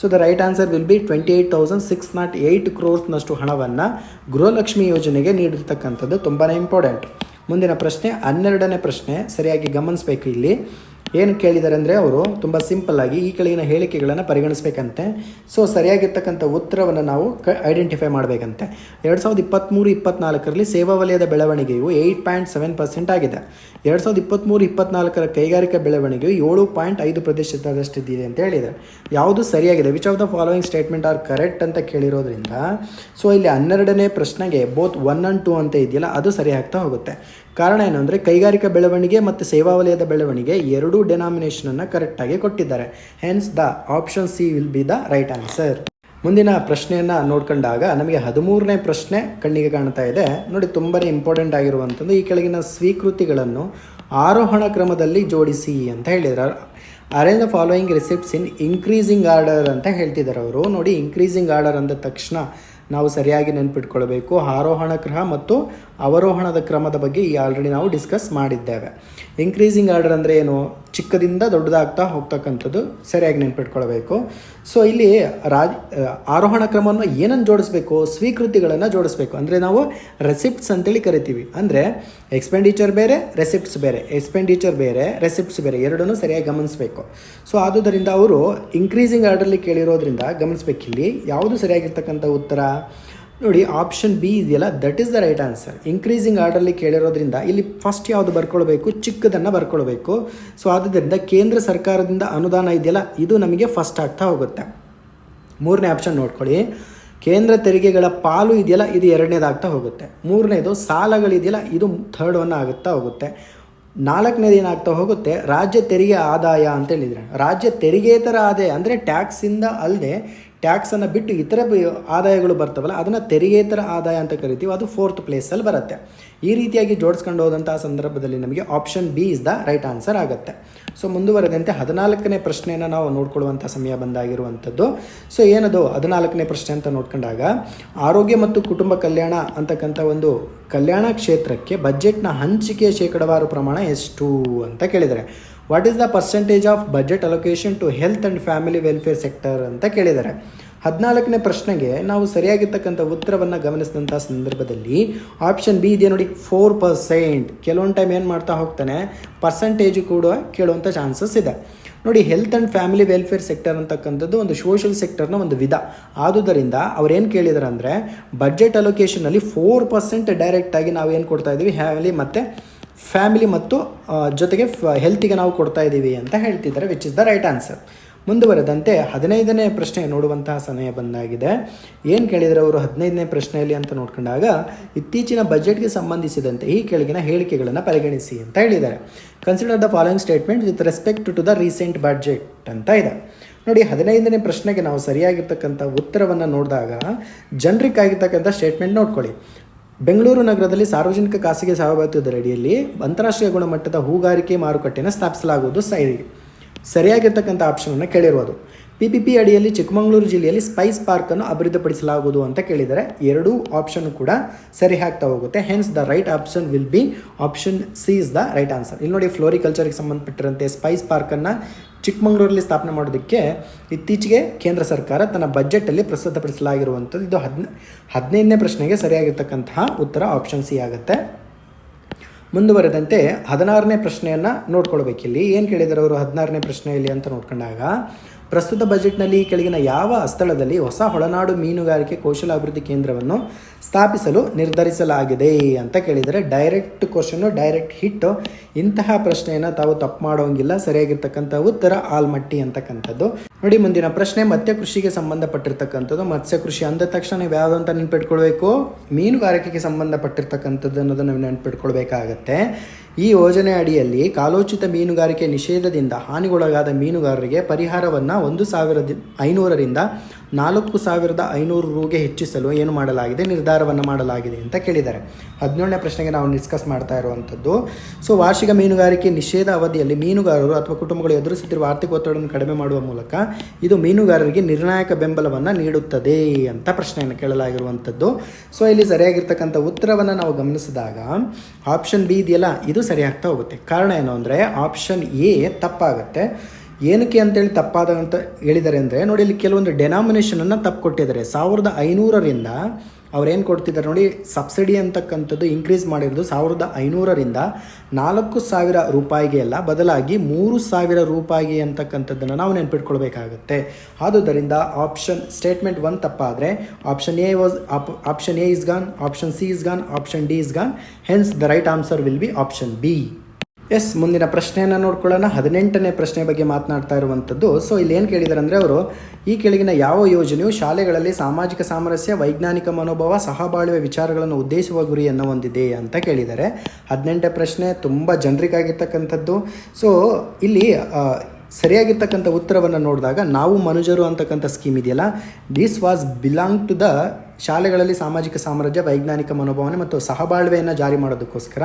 So the right answer will be twenty eight thousand six not eight ಕ್ರೋರ್ಸ್ನಷ್ಟು ಹಣವನ್ನು ಗೃಹಲಕ್ಷ್ಮಿ ಯೋಜನೆಗೆ ನೀಡಿರ್ತಕ್ಕಂಥದ್ದು ತುಂಬಾ ಇಂಪಾರ್ಟೆಂಟ್ ಮುಂದಿನ ಪ್ರಶ್ನೆ, ಹನ್ನೆರಡನೇ ಪ್ರಶ್ನೆ, ಸರಿಯಾಗಿ ಗಮನಿಸಬೇಕು ಇಲ್ಲಿ. ಏನು ಕೇಳಿದ್ದಾರೆ ಅಂದರೆ ಅವರು ತುಂಬ ಸಿಂಪಲ್ ಆಗಿ ಈ ಕೆಳಗಿನ ಹೇಳಿಕೆಗಳನ್ನು ಪರಿಗಣಿಸಬೇಕಂತೆ. ಸೊ ಸರಿಯಾಗಿರ್ತಕ್ಕಂಥ ಉತ್ತರವನ್ನು ನಾವು ಕ ಐಡೆಂಟಿಫೈ ಮಾಡಬೇಕಂತೆ. ಎರಡು ಸಾವಿರದ ಇಪ್ಪತ್ತ್ಮೂರು ಇಪ್ಪತ್ನಾಲ್ಕರಲ್ಲಿ ಸೇವಾ ವಲಯದ ಬೆಳವಣಿಗೆಯು ಏಯ್ಟ್ ಪಾಯಿಂಟ್ ಸೆವೆನ್ ಪರ್ಸೆಂಟ್ ಆಗಿದೆ. ಎರಡು ಸಾವಿರದ ಇಪ್ಪತ್ತ್ಮೂರು ಇಪ್ಪತ್ನಾಲ್ಕರ ಕೈಗಾರಿಕಾ ಬೆಳವಣಿಗೆಯು ಏಳು ಪಾಯಿಂಟ್ ಐದು ಪ್ರತಿಶತದಷ್ಟಿದೆ ಅಂತ ಹೇಳಿದ್ದಾರೆ ಯಾವುದು ಸರಿಯಾಗಿದೆ? Which of the following statement are correct ಅಂತ ಕೇಳಿರೋದ್ರಿಂದ ಸೊ ಇಲ್ಲಿ ಹನ್ನೆರಡನೇ ಪ್ರಶ್ನೆಗೆ ಬೋತ್ ಒನ್ ಆ್ಯಂಡ್ ಟೂ ಅಂತ ಇದೆಯಲ್ಲ, ಅದು ಸರಿಯಾಗ್ತಾ ಹೋಗುತ್ತೆ. ಕಾರಣ ಏನು ಅಂದರೆ ಕೈಗಾರಿಕಾ ಬೆಳವಣಿಗೆ ಮತ್ತು ಸೇವಾ ವಲಯದ ಬೆಳವಣಿಗೆ ಎರಡೂ ಡೆನಾಮಿನೇಷನನ್ನು ಕರೆಕ್ಟಾಗಿ ಕೊಟ್ಟಿದ್ದಾರೆ. Hence the option C will be the right answer ಮುಂದಿನ ಪ್ರಶ್ನೆಯನ್ನು ನೋಡ್ಕೊಂಡಾಗ ನಮಗೆ ಹದಿಮೂರನೇ ಪ್ರಶ್ನೆ ಕಣ್ಣಿಗೆ ಕಾಣ್ತಾ ಇದೆ. ನೋಡಿ ತುಂಬಾ ಇಂಪಾರ್ಟೆಂಟ್ ಆಗಿರುವಂಥದ್ದು ಈ ಕೆಳಗಿನ ಸ್ವೀಕೃತಿಗಳನ್ನು ಆರೋಹಣ ಕ್ರಮದಲ್ಲಿ ಜೋಡಿಸಿ ಅಂತ ಹೇಳಿದ್ದಾರೆ arrange the following receipts in increasing order ಅಂತ ಹೇಳ್ತಿದ್ದಾರೆ ಅವರು. ನೋಡಿ ಇನ್ಕ್ರೀಸಿಂಗ್ ಆರ್ಡರ್ ಅಂದ ತಕ್ಷಣ ನಾವು ಸರಿಯಾಗಿ ನೆನಪಿಟ್ಕೊಳ್ಬೇಕು. ಆರೋಹಣ ಕ್ರಮ ಮತ್ತು ಅವರೋಹಣದ ಕ್ರಮದ ಬಗ್ಗೆ ಈ ಆಲ್ರೆಡಿ ನಾವು ಡಿಸ್ಕಸ್ ಮಾಡಿದ್ದೇವೆ. ಇನ್ಕ್ರೀಸಿಂಗ್ ಆರ್ಡರ್ ಅಂದರೆ ಏನು? ಚಿಕ್ಕದಿಂದ ದೊಡ್ಡದಾಗ್ತಾ ಹೋಗ್ತಕ್ಕಂಥದ್ದು ಸರಿಯಾಗಿ ನೆನ್ಪಿಟ್ಕೊಳ್ಬೇಕು. ಸೊ ಇಲ್ಲಿ ರಾಜ್ ಆರೋಹಣ ಕ್ರಮವನ್ನು ಏನನ್ನು ಜೋಡಿಸ್ಬೇಕು? ಸ್ವೀಕೃತಿಗಳನ್ನು ಜೋಡಿಸ್ಬೇಕು. ಅಂದರೆ ನಾವು ರೆಸಿಪ್ಟ್ಸ್ ಅಂತೇಳಿ ಕರಿತೀವಿ. ಅಂದರೆ ಎಕ್ಸ್ಪೆಂಡಿಚರ್ ಬೇರೆ ರೆಸಿಪ್ಟ್ಸ್ ಬೇರೆ. ಎಕ್ಸ್ಪೆಂಡಿಚರ್ ಬೇರೆ ರೆಸಿಪ್ಟ್ಸ್ ಬೇರೆ. ಎರಡನ್ನೂ ಸರಿಯಾಗಿ ಗಮನಿಸಬೇಕು. ಸೊ ಆದುದರಿಂದ ಅವರು ಇನ್ಕ್ರೀಸಿಂಗ್ ಆರ್ಡರ್ಲಿ ಕೇಳಿರೋದ್ರಿಂದ ಗಮನಿಸ್ಬೇಕಿಲ್ಲಿ. ಯಾವುದು ಸರಿಯಾಗಿರ್ತಕ್ಕಂಥ ಉತ್ತರ? ನೋಡಿ ಆಪ್ಷನ್ ಬಿ ಇದೆಯಲ್ಲ? That is the right answer increasing orderly ಕೇಳಿರೋದ್ರಿಂದ ಇಲ್ಲಿ ಫಸ್ಟ್ ಯಾವುದು ಬರ್ಕೊಳ್ಬೇಕು? ಚಿಕ್ಕದನ್ನು ಬರ್ಕೊಳ್ಬೇಕು. ಸೊ ಆದ್ದರಿಂದ ಕೇಂದ್ರ ಸರ್ಕಾರದಿಂದ ಅನುದಾನ ಇದೆಯಲ್ಲ, ಇದು ನಮಗೆ ಫಸ್ಟ್ ಆಗ್ತಾ ಹೋಗುತ್ತೆ. ಮೂರನೇ ಆಪ್ಷನ್ ನೋಡ್ಕೊಳ್ಳಿ. ಕೇಂದ್ರ ತೆರಿಗೆಗಳ ಪಾಲು ಇದೆಯಲ್ಲ, ಇದು ಎರಡನೇದಾಗ್ತಾ ಹೋಗುತ್ತೆ. ಮೂರನೇದು ಸಾಲಗಳಿದೆಯಲ್ಲ, ಇದು ಥರ್ಡ್ ಒನ್ ಆಗುತ್ತಾ ಹೋಗುತ್ತೆ. ನಾಲ್ಕನೇದು ಏನಾಗ್ತಾ ಹೋಗುತ್ತೆ? ರಾಜ್ಯ ತೆರಿಗೆ ಆದಾಯ ಅಂತ ಹೇಳಿದರೆ. ರಾಜ್ಯ ತೆರಿಗೆತರ ಆದಾಯ ಅಂದರೆ ಟ್ಯಾಕ್ಸಿಂದ ಅಲ್ಲದೆ ಟ್ಯಾಕ್ಸನ್ನು ಬಿಟ್ಟು ಇತರ ಆದಾಯಗಳು ಬರ್ತವಲ್ಲ, ಅದನ್ನು ತೆರಿಗೆತರ ಆದಾಯ ಅಂತ ಕರಿತೀವಿ, ಅದು ಫೋರ್ತ್ ಪ್ಲೇಸಲ್ಲಿ ಬರುತ್ತೆ. ಈ ರೀತಿಯಾಗಿ ಜೋಡಿಸ್ಕೊಂಡು ಹೋದಂಥ ಸಂದರ್ಭದಲ್ಲಿ ನಮಗೆ option B is the right answer ಆಗುತ್ತೆ. ಸೊ ಮುಂದುವರೆದಂತೆ ಹದಿನಾಲ್ಕನೇ ಪ್ರಶ್ನೆಯನ್ನು ನಾವು ನೋಡ್ಕೊಳ್ಳುವಂಥ ಸಮಯ ಬಂದಾಗಿರುವಂಥದ್ದು. ಸೊ ಏನದು ಹದಿನಾಲ್ಕನೇ ಪ್ರಶ್ನೆ ಅಂತ ನೋಡ್ಕೊಂಡಾಗ, ಆರೋಗ್ಯ ಮತ್ತು ಕುಟುಂಬ ಕಲ್ಯಾಣ ಅಂತಕ್ಕಂಥ ಒಂದು ಕಲ್ಯಾಣ ಕ್ಷೇತ್ರಕ್ಕೆ ಬಜೆಟ್ನ ಹಂಚಿಕೆಯ ಶೇಕಡವಾರು ಪ್ರಮಾಣ ಎಷ್ಟು ಅಂತ ಕೇಳಿದರೆ what is the percentage of budget allocation to health and family welfare sector ಅಂತ ಕೇಳಿದ್ದಾರೆ. ಹದಿನಾಲ್ಕನೇ ಪ್ರಶ್ನೆಗೆ ನಾವು ಸರಿಯಾಗಿರ್ತಕ್ಕಂಥ ಉತ್ತರವನ್ನು ಗಮನಿಸಿದಂಥ ಸಂದರ್ಭದಲ್ಲಿ ಆಪ್ಷನ್ ಬಿ ಇದೆ ನೋಡಿ ಫೋರ್ ಪರ್ಸೆಂಟ್ ಕೆಲವೊಂದು ಟೈಮ್ ಏನು ಮಾಡ್ತಾ ಹೋಗ್ತಾನೆ ಪರ್ಸೆಂಟೇಜ್ ಕೂಡ ಕೇಳುವಂಥ ಚಾನ್ಸಸ್ ಇದೆ. ನೋಡಿ health and family welfare sector ಅಂತಕ್ಕಂಥದ್ದು ಒಂದು ಸೋಷಿಯಲ್ ಸೆಕ್ಟರ್ನ ಒಂದು ವಿಧ. ಆದುದರಿಂದ ಅವ್ರೇನು ಕೇಳಿದಾರೆ ಅಂದರೆ ಬಜೆಟ್ ಅಲೊಕೇಶನಲ್ಲಿ ಫೋರ್ ಪರ್ಸೆಂಟ್ ಡೈರೆಕ್ಟಾಗಿ ನಾವು ಏನು ಕೊಡ್ತಾ ಇದ್ದೀವಿ ಹ್ಯಾಲಿ ಮತ್ತು ಫ್ಯಾಮಿಲಿ ಮತ್ತು ಜೊತೆಗೆ ಹೆಲ್ತಿಗೆ ನಾವು ಕೊಡ್ತಾ ಇದ್ದೀವಿ ಅಂತ ಹೇಳ್ತಿದ್ದಾರೆ which is the right answer ಮುಂದುವರೆದಂತೆ ಹದಿನೈದನೇ ಪ್ರಶ್ನೆ ನೋಡುವಂತಹ ಸಮಯ ಬಂದಾಗಿದೆ. ಏನು ಕೇಳಿದರೆ ಅವರು ಹದಿನೈದನೇ ಪ್ರಶ್ನೆಯಲ್ಲಿ ಅಂತ ನೋಡ್ಕೊಂಡಾಗ, ಇತ್ತೀಚಿನ ಬಜೆಟ್ಗೆ ಸಂಬಂಧಿಸಿದಂತೆ ಈ ಕೆಳಗಿನ ಹೇಳಿಕೆಗಳನ್ನು ಪರಿಗಣಿಸಿ ಅಂತ ಹೇಳಿದ್ದಾರೆ. Consider the following statement with respect to the recent budget ಅಂತ ಇದೆ. ನೋಡಿ, ಹದಿನೈದನೇ ಪ್ರಶ್ನೆಗೆ ನಾವು ಸರಿಯಾಗಿರ್ತಕ್ಕಂಥ ಉತ್ತರವನ್ನು ನೋಡಿದಾಗ ಜನರಿಕ್ ಆಗಿರ್ತಕ್ಕಂಥ ಸ್ಟೇಟ್ಮೆಂಟ್ ನೋಡ್ಕೊಳ್ಳಿ. ಬೆಂಗಳೂರು ನಗರದಲ್ಲಿ ಸಾರ್ವಜನಿಕ ಖಾಸಗಿ ಸಹಭಾಗಿತ್ವದ ಅಡಿಯಲ್ಲಿ ಅಂತಾರಾಷ್ಟ್ರೀಯ ಗುಣಮಟ್ಟದ ಹೂಗಾರಿಕೆ ಮಾರುಕಟ್ಟೆಯನ್ನು ಸ್ಥಾಪಿಸಲಾಗುವುದು ಸರಿ ಸರಿಯಾಗಿರ್ತಕ್ಕಂಥ ಆಪ್ಷನನ್ನು ಕೇಳಿರುವುದು ಪಿ ಪಿ ಪಿ ಅಡಿಯಲ್ಲಿ ಚಿಕ್ಕಮಗಳೂರು ಜಿಲ್ಲೆಯಲ್ಲಿ ಸ್ಪೈಸ್ ಪಾರ್ಕನ್ನು ಅಭಿವೃದ್ಧಿಪಡಿಸಲಾಗುವುದು ಅಂತ ಕೇಳಿದರೆ ಎರಡೂ ಆಪ್ಷನ್ ಕೂಡ ಸರಿ ಹಾಕ್ತಾ ಹೋಗುತ್ತೆ. Hence the right option will be option C is the right answer ಇಲ್ಲಿ ನೋಡಿ ಫ್ಲೋರಿಕಲ್ಚರ್ಗೆ ಸಂಬಂಧಪಟ್ಟಿರಂತೆ ಸ್ಪೈಸ್ ಪಾರ್ಕನ್ನು ಚಿಕ್ಕಮಗಳೂರಲ್ಲಿ ಸ್ಥಾಪನೆ ಮಾಡೋದಕ್ಕೆ ಇತ್ತೀಚೆಗೆ ಕೇಂದ್ರ ಸರ್ಕಾರ ತನ್ನ ಬಜೆಟಲ್ಲಿ ಪ್ರಸ್ತುತಪಡಿಸಲಾಗಿರುವಂಥದ್ದು ಇದು ಹದಿನ, ಹದಿನೈದನೇ ಪ್ರಶ್ನೆಗೆ ಸರಿಯಾಗಿರ್ತಕ್ಕಂತಹ ಉತ್ತರ ಆಪ್ಷನ್ ಸಿ ಆಗುತ್ತೆ. ಮುಂದುವರೆದಂತೆ ಹದಿನಾರನೇ ಪ್ರಶ್ನೆಯನ್ನು ನೋಡ್ಕೊಳ್ಬೇಕಿಲ್ಲಿ. ಏನು ಕೇಳಿದ್ದಾರೆ ಅವರು ಹದಿನಾರನೇ ಪ್ರಶ್ನೆಯಲ್ಲಿ ಅಂತ ನೋಡ್ಕೊಂಡಾಗ ಪ್ರಸ್ತುತ ಬಜೆಟ್ನಲ್ಲಿ ಕೆಳಗಿನ ಯಾವ ಸ್ಥಳದಲ್ಲಿ ಹೊಸ ಒಳನಾಡು ಮೀನುಗಾರಿಕೆ ಕೌಶಲಾಭಿವೃದ್ಧಿ ಕೇಂದ್ರವನ್ನು ಸ್ಥಾಪಿಸಲು ನಿರ್ಧರಿಸಲಾಗಿದೆ ಅಂತ ಕೇಳಿದರೆ ಡೈರೆಕ್ಟ್ ಕ್ವಶನ್ನು ಡೈರೆಕ್ಟ್ ಹಿಟ್ಟು ಇಂತಹ ಪ್ರಶ್ನೆಯನ್ನು ತಾವು ತಪ್ಪು ಮಾಡೋಂಗಿಲ್ಲ. ಸರಿಯಾಗಿರ್ತಕ್ಕಂಥ ಉತ್ತರ ಆಲ್ಮಟ್ಟಿ ಅಂತಕ್ಕಂಥದ್ದು. ನೋಡಿ, ಮುಂದಿನ ಪ್ರಶ್ನೆ ಮತ್ಸ್ಯ ಕೃಷಿಗೆ ಸಂಬಂಧಪಟ್ಟಿರ್ತಕ್ಕಂಥದ್ದು. ಮತ್ಸ್ಯ ಕೃಷಿ ಅಂದ ತಕ್ಷಣ ನೀವು ಅಂತ ನೆನ್ಪಿಟ್ಕೊಳ್ಬೇಕು? ಮೀನುಗಾರಿಕೆಗೆ ಸಂಬಂಧಪಟ್ಟಿರ್ತಕ್ಕಂಥದ್ದು ಅನ್ನೋದನ್ನು ನಾವು ನೆನ್ಪಿಟ್ಕೊಳ್ಬೇಕಾಗತ್ತೆ. ಈ ಯೋಜನೆ ಅಡಿಯಲ್ಲಿ ಕಾಲೋಚಿತ ಮೀನುಗಾರಿಕೆ ನಿಷೇಧದಿಂದ ಹಾನಿಗೊಳಗಾದ ಮೀನುಗಾರರಿಗೆ ಪರಿಹಾರವನ್ನು ಒಂದು ಸಾವಿರದ ಐನೂರರಿಂದ ನಾಲ್ಕು ಸಾವಿರದ ಐನೂರು ರೂಗೆ ಹೆಚ್ಚಿಸಲು ಏನು ಮಾಡಲಾಗಿದೆ? ನಿರ್ಧಾರವನ್ನು ಮಾಡಲಾಗಿದೆ ಅಂತ ಕೇಳಿದ್ದಾರೆ. ಹದಿನೇಳನೇ ಪ್ರಶ್ನೆಗೆ ನಾವು ಡಿಸ್ಕಸ್ ಮಾಡ್ತಾ ಇರುವಂಥದ್ದು, ಸೊ ವಾರ್ಷಿಕ ಮೀನುಗಾರಿಕೆ ನಿಷೇಧ ಅವಧಿಯಲ್ಲಿ ಮೀನುಗಾರರು ಅಥವಾ ಕುಟುಂಬಗಳು ಎದುರಿಸುತ್ತಿರುವ ಆರ್ಥಿಕ ಒತ್ತಡವನ್ನು ಕಡಿಮೆ ಮಾಡುವ ಮೂಲಕ ಇದು ಮೀನುಗಾರರಿಗೆ ನಿರ್ಣಾಯಕ ಬೆಂಬಲವನ್ನು ನೀಡುತ್ತದೆ ಅಂತ ಪ್ರಶ್ನೆಯನ್ನು ಕೇಳಲಾಗಿರುವಂಥದ್ದು. ಸೊ ಇಲ್ಲಿ ಸರಿಯಾಗಿರ್ತಕ್ಕಂಥ ಉತ್ತರವನ್ನು ನಾವು ಗಮನಿಸಿದಾಗ, ಆಪ್ಷನ್ ಬಿ ಇದೆಯಲ್ಲ, ಇದು ಸರಿಯಾಗ್ತಾ ಹೋಗುತ್ತೆ. ಕಾರಣ ಏನು ಅಂದರೆ, ಆಪ್ಷನ್ ಎ ತಪ್ಪಾಗುತ್ತೆ. ಏನಕ್ಕೆ ಅಂತೇಳಿ ತಪ್ಪಾದ ಅಂತ ಹೇಳಿದ್ದಾರೆ ಅಂದರೆ, ನೋಡಿ ಇಲ್ಲಿ ಕೆಲವೊಂದು ಡೆನಾಮಿನೇಷನನ್ನು ತಪ್ಪು ಕೊಟ್ಟಿದ್ದಾರೆ. ಸಾವಿರದ ಐನೂರರಿಂದ ಅವ್ರೇನು ಕೊಡ್ತಿದ್ದಾರೆ ನೋಡಿ ಸಬ್ಸಿಡಿ ಅಂತಕ್ಕಂಥದ್ದು ಇನ್ಕ್ರೀಸ್ ಮಾಡಿರೋದು ಸಾವಿರದ ಐನೂರರಿಂದ ನಾಲ್ಕು ಸಾವಿರ ರೂಪಾಯಿಗೆ ಅಲ್ಲ, ಬದಲಾಗಿ ಮೂರು ಸಾವಿರ ರೂಪಾಯಿಗೆ ಅಂತಕ್ಕಂಥದ್ದನ್ನು ನಾವು ನೆನ್ಪಿಟ್ಕೊಳ್ಬೇಕಾಗುತ್ತೆ. ಆದುದರಿಂದ option statement one ತಪ್ಪಾದರೆ option A was option A is gone option C is gone option D is gone hence the right answer will be option B yes, ಮುಂದಿನ ಪ್ರಶ್ನೆಯನ್ನು ನೋಡ್ಕೊಳ್ಳೋಣ. ಹದಿನೆಂಟನೇ ಪ್ರಶ್ನೆ ಬಗ್ಗೆ ಮಾತನಾಡ್ತಾ ಇರುವಂಥದ್ದು. ಸೊ ಇಲ್ಲಿ ಏನು ಕೇಳಿದ್ದಾರೆ ಅಂದರೆ ಅವರು, ಈ ಕೆಳಗಿನ ಯಾವ ಯೋಜನೆಯು ಶಾಲೆಗಳಲ್ಲಿ ಸಾಮಾಜಿಕ ಸಾಮರಸ್ಯ, ವೈಜ್ಞಾನಿಕ ಮನೋಭಾವ, ಸಹಬಾಳ್ವೆ ವಿಚಾರಗಳನ್ನು ಉದ್ದೇಶಿಸುವ ಗುರಿಯನ್ನು ಹೊಂದಿದೆ ಅಂತ ಕೇಳಿದ್ದಾರೆ ಹದಿನೆಂಟನೇ ಪ್ರಶ್ನೆ ತುಂಬ ಜನರಿಗಾಗಿರ್ತಕ್ಕಂಥದ್ದು. ಸೊ ಇಲ್ಲಿ ಸರಿಯಾಗಿರ್ತಕ್ಕಂಥ ಉತ್ತರವನ್ನು ನೋಡಿದಾಗ ನಾವು ಮನುಜರು ಅಂತಕ್ಕಂಥ ಸ್ಕೀಮ್ ಇದೆಯಲ್ಲ? This was belong to the ಶಾಲೆಗಳಲ್ಲಿ ಸಾಮಾಜಿಕ ಸಾಮ್ರಾಜ್ಯ, ವೈಜ್ಞಾನಿಕ ಮನೋಭಾವನೆ ಮತ್ತು ಸಹಬಾಳ್ವೆಯನ್ನು ಜಾರಿ ಮಾಡೋದಕ್ಕೋಸ್ಕರ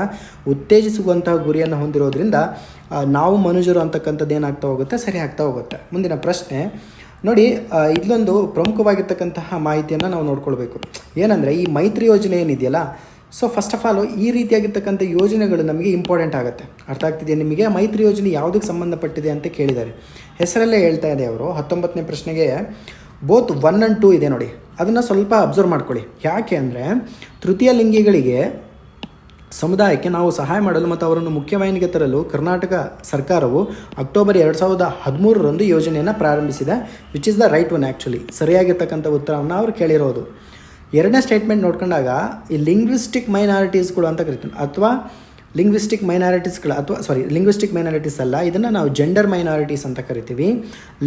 ಉತ್ತೇಜಿಸುವಂತಹ ಗುರಿಯನ್ನು ಹೊಂದಿರೋದ್ರಿಂದ ನಾವು ಮನುಜರು ಅಂತಕ್ಕಂಥದ್ದು ಏನಾಗ್ತಾ ಹೋಗುತ್ತೆ? ಸರಿ ಆಗ್ತಾ ಹೋಗುತ್ತೆ. ಮುಂದಿನ ಪ್ರಶ್ನೆ. ನೋಡಿ ಇದೊಂದು ಪ್ರಮುಖವಾಗಿರ್ತಕ್ಕಂತಹ ಮಾಹಿತಿಯನ್ನು ನಾವು ನೋಡ್ಕೊಳ್ಬೇಕು. ಏನಂದರೆ, ಈ ಮೈತ್ರಿ ಯೋಜನೆ ಏನಿದೆಯಲ್ಲ, ಸೊ ಫಸ್ಟ್ ಆಫ್ ಆಲ್ ಈ ರೀತಿಯಾಗಿರ್ತಕ್ಕಂಥ ಯೋಜನೆಗಳು ನಮಗೆ ಇಂಪಾರ್ಟೆಂಟ್ ಆಗುತ್ತೆ. ಅರ್ಥ ಆಗ್ತಿದೆಯಾ ನಿಮಗೆ? ಮೈತ್ರಿ ಯೋಜನೆ ಯಾವುದಕ್ಕೆ ಸಂಬಂಧಪಟ್ಟಿದೆ ಅಂತ ಕೇಳಿದ್ದಾರೆ. ಹೆಸರಲ್ಲೇ ಹೇಳ್ತಾ ಇದೆ ಅವರು. ಹತ್ತೊಂಬತ್ತನೇ ಪ್ರಶ್ನೆಗೆ ಬೋತ್ ಒನ್ ಆ್ಯಂಡ್ ಟೂ ಇದೆ ನೋಡಿ. ಅದನ್ನು ಸ್ವಲ್ಪ ಅಬ್ಸರ್ವ್ ಮಾಡ್ಕೊಳ್ಳಿ. ಯಾಕೆ ಅಂದರೆ ತೃತೀಯ ಲಿಂಗಿಗಳಿಗೆ ಸಮುದಾಯಕ್ಕೆ ನಾವು ಸಹಾಯ ಮಾಡಲು ಮತ್ತು ಅವರನ್ನು ಮುಖ್ಯವಾಹಿನಿಗೆ ತರಲು ಕರ್ನಾಟಕ ಸರ್ಕಾರವು ಅಕ್ಟೋಬರ್ ಎರಡು ಸಾವಿರದ ಹದಿಮೂರರಂದು ಯೋಜನೆಯನ್ನು ಪ್ರಾರಂಭಿಸಿದೆ which is the right one actually ಸರಿಯಾಗಿರ್ತಕ್ಕಂಥ ಉತ್ತರವನ್ನು ಅವರು ಕೇಳಿರೋದು. ಎರಡನೇ ಸ್ಟೇಟ್ಮೆಂಟ್ ನೋಡ್ಕೊಂಡಾಗ ಈ ಲಿಂಗ್ವಿಸ್ಟಿಕ್ ಮೈನಾರಿಟೀಸ್ಗಳು ಅಂತ ಕರಿತೀನಿ ಅಥವಾ ಲಿಂಗ್ವಿಸ್ಟಿಕ್ ಮೈನಾರಿಟೀಸ್ಗಳ ಅಥವಾ ಸಾರಿ ಲಿಂಗ್ವಿಸ್ಟಿಕ್ ಮೈನಾರಿಟೀಸ್ ಅಲ್ಲ, ಇದನ್ನು ನಾವು ಜೆಂಡರ್ ಮೈನಾರಿಟೀಸ್ ಅಂತ ಕರಿತೀವಿ.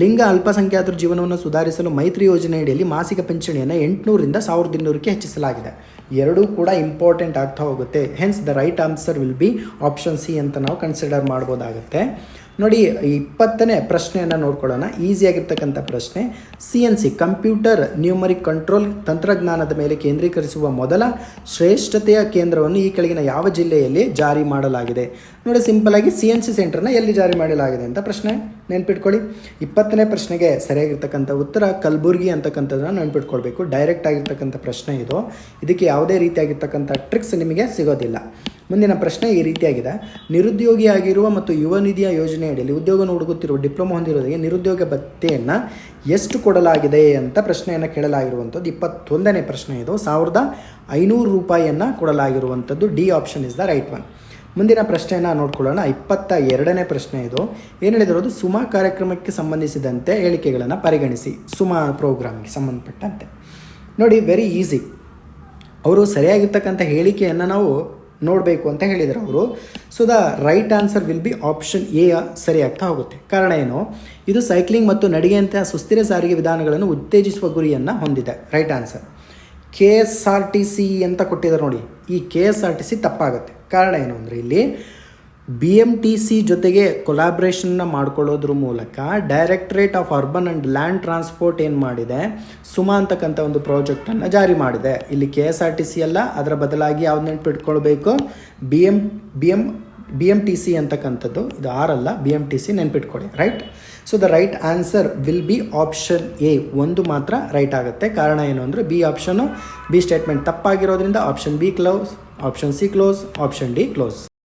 ಲಿಂಗ ಅಲ್ಪಸಂಖ್ಯಾತರ ಜೀವನವನ್ನು ಸುಧಾರಿಸಲು ಮೈತ್ರಿ ಯೋಜನೆಯಡಿಯಲ್ಲಿ ಮಾಸಿಕ ಪಿಂಚಣಿಯನ್ನು ಎಂಟುನೂರಿಂದ ಸಾವಿರದ ಇನ್ನೂರಕ್ಕೆ ಹೆಚ್ಚಿಸಲಾಗಿದೆ. ಎರಡೂ ಕೂಡ ಇಂಪಾರ್ಟೆಂಟ್ ಆಗ್ತಾ ಹೋಗುತ್ತೆ. Hence the right answer will be option C ಅಂತ ನಾವು ಕನ್ಸಿಡರ್ ಮಾಡ್ಬೋದಾಗುತ್ತೆ. ನೋಡಿ, ಇಪ್ಪತ್ತನೇ ಪ್ರಶ್ನೆಯನ್ನು ನೋಡ್ಕೊಳ್ಳೋಣ. ಈಸಿಯಾಗಿರ್ತಕ್ಕಂಥ ಪ್ರಶ್ನೆ C N C computer numeric control ತಂತ್ರಜ್ಞಾನದ ಮೇಲೆ ಕೇಂದ್ರೀಕರಿಸುವ ಮೊದಲ ಶ್ರೇಷ್ಠತೆಯ ಕೇಂದ್ರವನ್ನು ಈ ಕೆಳಗಿನ ಯಾವ ಜಿಲ್ಲೆಯಲ್ಲಿ ಜಾರಿ ಮಾಡಲಾಗಿದೆ? ನೋಡಿ ಸಿಂಪಲಾಗಿ ಸಿ ಎನ್ ಸಿ ಸೆಂಟರ್ನ ಎಲ್ಲಿ ಜಾರಿ ಮಾಡಲಾಗಿದೆ ಅಂತ ಪ್ರಶ್ನೆ ನೆನ್ಪಿಟ್ಕೊಳ್ಳಿ. ಇಪ್ಪತ್ತನೇ ಪ್ರಶ್ನೆಗೆ ಸರಿಯಾಗಿರ್ತಕ್ಕಂಥ ಉತ್ತರ ಕಲಬುರ್ಗಿ ಅಂತಕ್ಕಂಥದ್ದನ್ನ ನೆನ್ಪಿಟ್ಕೊಳ್ಬೇಕು. ಡೈರೆಕ್ಟ್ ಆಗಿರ್ತಕ್ಕಂಥ ಪ್ರಶ್ನೆ ಇದು. ಇದಕ್ಕೆ ಯಾವುದೇ ರೀತಿಯಾಗಿರ್ತಕ್ಕಂಥ ಟ್ರಿಕ್ಸ್ ನಿಮಗೆ ಸಿಗೋದಿಲ್ಲ. ಮುಂದಿನ ಪ್ರಶ್ನೆ ಈ ರೀತಿಯಾಗಿದೆ. ನಿರುದ್ಯೋಗಿಯಾಗಿರುವ ಮತ್ತು ಯುವ ನಿಧಿಯ ಯೋಜನೆಯಡಿಯಲ್ಲಿ ಉದ್ಯೋಗ ಹುಡುಕುತ್ತಿರುವ ಡಿಪ್ಲೊಮಾ ಹೊಂದಿರೋರಿಗೆ ನಿರುದ್ಯೋಗ ಭತ್ಯೆಯನ್ನು ಎಷ್ಟು ಕೊಡಲಾಗಿದೆ ಅಂತ ಪ್ರಶ್ನೆಯನ್ನು ಕೇಳಲಾಗಿರುವಂಥದ್ದು. ಇಪ್ಪತ್ತೊಂದನೇ ಪ್ರಶ್ನೆ ಇದು. ಸಾವಿರದ ಐನೂರು ರೂಪಾಯಿಯನ್ನು ಕೊಡಲಾಗಿರುವಂಥದ್ದು. D option is the right one. ಮುಂದಿನ ಪ್ರಶ್ನೆಯನ್ನು ನೋಡ್ಕೊಳ್ಳೋಣ. ಇಪ್ಪತ್ತ ಎರಡನೇ ಪ್ರಶ್ನೆ ಇದು. ಏನು ಹೇಳಿದಿರೋದು? ಸುಮಾ ಕಾರ್ಯಕ್ರಮಕ್ಕೆ ಸಂಬಂಧಿಸಿದಂತೆ ಹೇಳಿಕೆಗಳನ್ನು ಪರಿಗಣಿಸಿ. ಸುಮಾ ಪ್ರೋಗ್ರಾಮ್ಗೆ ಸಂಬಂಧಪಟ್ಟಂತೆ. ನೋಡಿ ವೆರಿ ಈಸಿ ಅವರು ಸರಿಯಾಗಿರ್ತಕ್ಕಂಥ ಹೇಳಿಕೆಯನ್ನು ನಾವು ನೋಡಬೇಕು ಅಂತ ಹೇಳಿದರು ಅವರು. So the right answer will be option A ಸರಿ ಆಗ್ತಾ ಹೋಗುತ್ತೆ. ಕಾರಣ ಏನು? ಇದು ಸೈಕ್ಲಿಂಗ್ ಮತ್ತು ನಡಿಗೆಯಂತಹ ಸುಸ್ಥಿರ ಸಾರಿಗೆ ವಿಧಾನಗಳನ್ನು ಉತ್ತೇಜಿಸುವ ಗುರಿಯನ್ನು ಹೊಂದಿದೆ. Right answer K S R T C ಅಂತ ಕೊಟ್ಟಿದ್ದಾರೆ ನೋಡಿ. ಈ K S R T C ತಪ್ಪಾಗುತ್ತೆ. ಕಾರಣ ಏನು ಅಂದರೆ ಇಲ್ಲಿ ಬಿ ಎಂ ಟಿ ಸಿ ಜೊತೆಗೆ ಕೊಲಾಬ್ರೇಷನ್ನ ಮಾಡ್ಕೊಳ್ಳೋದ್ರ ಮೂಲಕ directorate of urban and land transport ಏನು ಮಾಡಿದೆ? ಸುಮಾ ಅಂತಕ್ಕಂಥ ಒಂದು ಪ್ರಾಜೆಕ್ಟನ್ನು ಜಾರಿ ಮಾಡಿದೆ. ಇಲ್ಲಿ K S R T C ಅಲ್ಲ, ಅದರ ಬದಲಾಗಿ ಯಾವ್ದು ನೆನ್ಪಿಟ್ಕೊಳ್ಬೇಕು? B M B M B M T C ಅಂತಕ್ಕಂಥದ್ದು. ಇದು ಆರಲ್ಲ ಬಿ ಎಂ ಟಿ ಸಿ ನೆನ್ಪಿಟ್ಕೊಳ್ಳಿ right so the right answer will be option A ಒಂದು ಮಾತ್ರ ರೈಟ್ ಆಗುತ್ತೆ. ಕಾರಣ ಏನು ಅಂದರೆ B option B statement ತಪ್ಪಾಗಿರೋದ್ರಿಂದ option B close option C close option D close